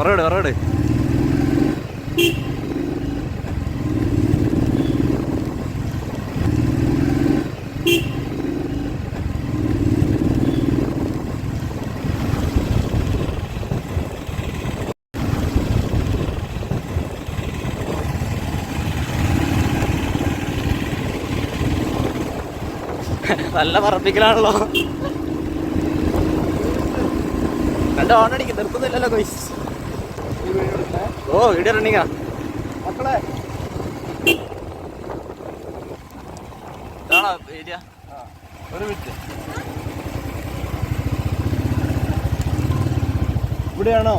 പറയട് പറയട്. നല്ല പറപ്പിക്കലാണല്ലോ നല്ല ഓണടിക്ക് നിർത്തുന്നില്ലല്ലോ കൊയ്സ് ഓ ഇവിടെ റണ്ണിങ്ങാ മക്കളെ. ഇതാണോ ഏരിയ ഒരു മിനിറ്റ് ഇവിടെയാണോ?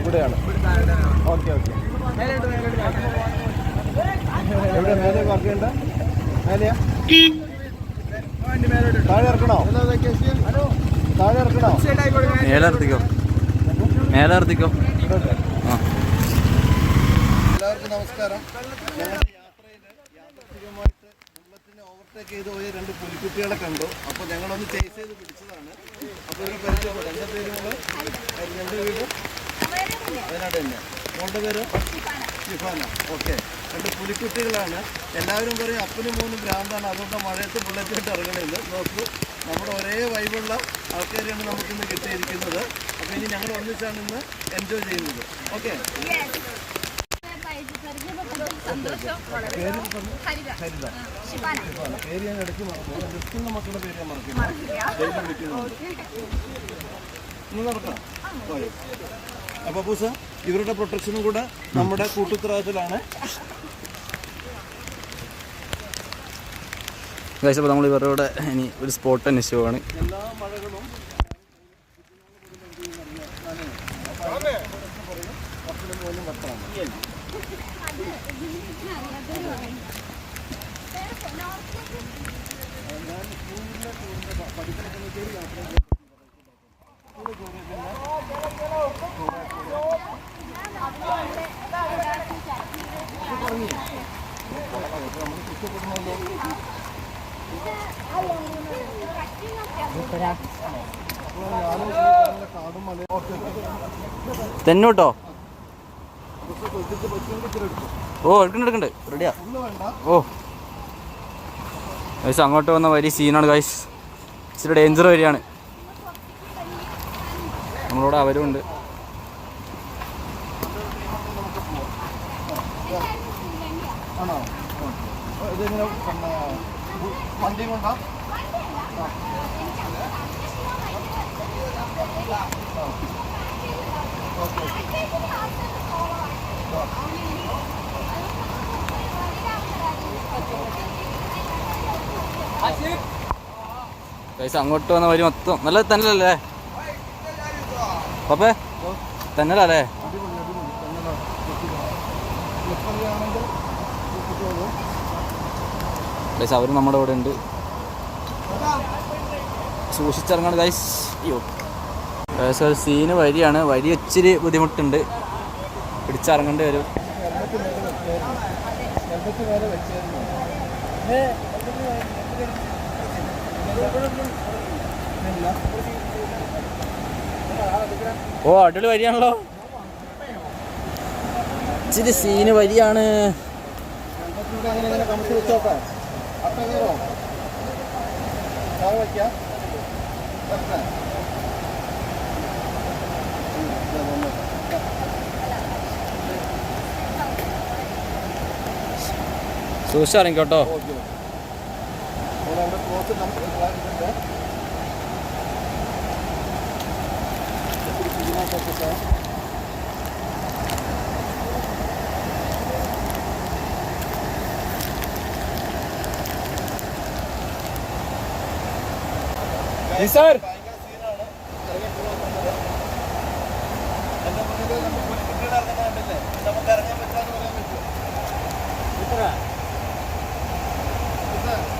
ഇവിടെയാണ്. Okay okay. എവിടെ മേലെ വർക്ക് ചെയ്യണ്ട? മേലെയാ? താഴെ ഇറക്കണോ? താഴെ ഇറക്കണോ? മേലർത്തിക്കോ മേലർത്തിക്കോ ഇവിടോട്ടെ ആ എല്ലാവർക്കും നമസ്കാരം. ഞങ്ങളുടെ യാത്രയിൽ യാദൃച്ഛികമായിട്ട് ബുള്ളറ്റിനെ ഓവർടേക്ക് ചെയ്ത് പോയ രണ്ട് പുലിക്കുട്ടികളെ കണ്ടു. അപ്പോൾ ഞങ്ങളൊന്ന് ചേസ് ചെയ്ത് പിടിച്ചതാണ്. അപ്പോൾ ഒരു പരിചയപ്പെടും എന്റെ പേര് മോൾ എന്റെ വീട്. വയനാട് തന്നെ. മോളുടെ പേര്? ഷിഫാന. ഓക്കെ. രണ്ട് പുലിക്കുട്ടികളാണ്. എല്ലാവരും പറയും അപ്പനും മൂന്നും ഭ്രാന്താണ്. അതുകൊണ്ട് മഴയത്ത് ബുള്ളറ്റായിട്ട് ഇറങ്ങണമെന്ന് നോക്കൂ. നമ്മുടെ ഒരേ വൈബുള്ള ആൾക്കാരെയാണ് നമുക്കിന്ന് കിട്ടിയിരിക്കുന്നത്. അപ്പോൾ ഇനി ഞങ്ങൾ ഒന്നിച്ചാണ് ഇന്ന് എൻജോയ് ചെയ്യുന്നത്. ഓക്കെ? പേര് ഞാൻ മറക്കില്ല ഇവരുടെ പ്രൊട്ടക്ഷനും കൂടെ നമ്മുടെ കൂട്ടുത്തരവാദിത്തത്തിലാണ് ഗൈസ് അപ്പോൾ നമ്മൾ ഇവരുടെ ഇനി ഒരു സ്പോട്ട് അന്വേഷിക്കുകയാണ് എല്ലാ മഴകളും അപ്പനും തെന്നോട്ടോ? ഓ എടുക്കണ്ട എടുക്കണ്ട്. റെഡിയാ? ഓ. ഗൈസ് അങ്ങോട്ട് വന്ന വലിയ സീനാണ് ഗൈസ് ഇച്ചിരി ഡേഞ്ചർ വരികയാണ്. നമ്മളോട് അവരും ഉണ്ട്. വണ്ടി കൊണ്ടാ? ഗൈസ് അങ്ങോട്ട് വന്ന വരി മൊത്തം നല്ല തന്നലല്ലേ? പപ്പേ തന്നലല്ലേ? ഗൈസ് അവരും നമ്മുടെ ഇവിടെ ഉണ്ട്. സൂക്ഷിച്ചിറങ്ങാണ് ഗൈസ് അയ്യോ. ഗൈസ് സീന് വരിയാണ് വരി ഇച്ചിരി ബുദ്ധിമുട്ടുണ്ട്. പിടിച്ചിറങ്ങേണ്ടി വരും. ഓ അടിപൊളി വരിയാണല്ലോ. ഇച്ചിരി സീന് വരിയാണ്. വെച്ചോക്കാം സൂക്ഷിച്ചിറങ്ങിക്കോട്ടോ കേട്ടോ. അപ്പോൾ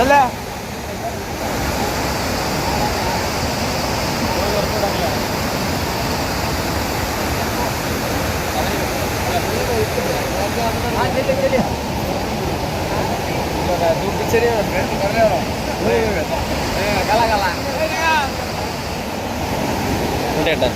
ചെല്ലേ കേട്ടാ